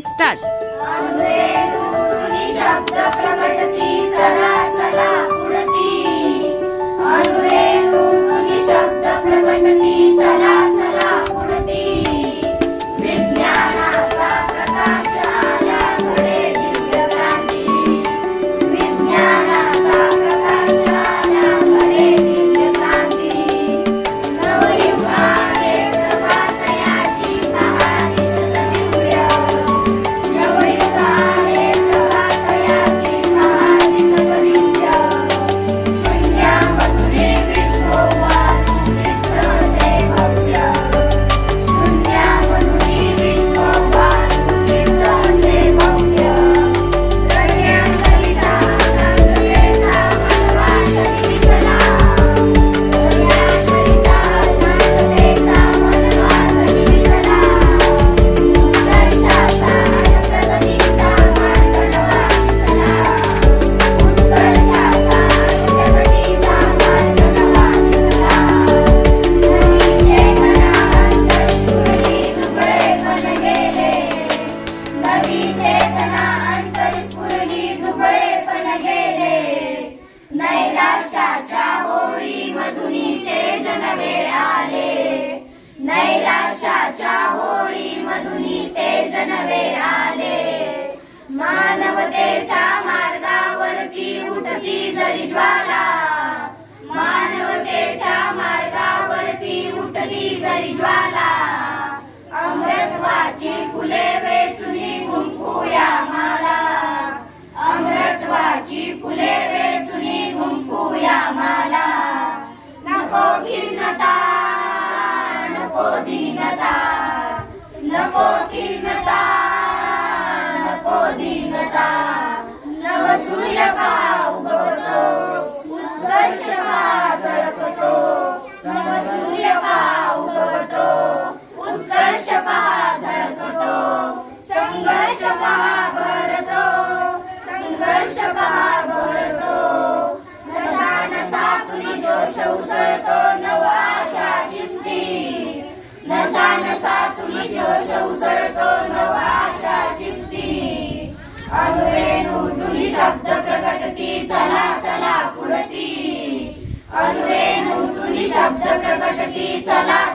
Start नैराश्याच्या Holi मधून ते जनवे आले. नैराश्याच्या होळी मधून ते जनवे आले. मानवतेच्या मार्गावरती उठती जरी ज्वाला. मानवतेच्या मार्गावरती उठली जरी ज्वाला. नको दीनता नको खिन्नता शब्द प्रगटती चला.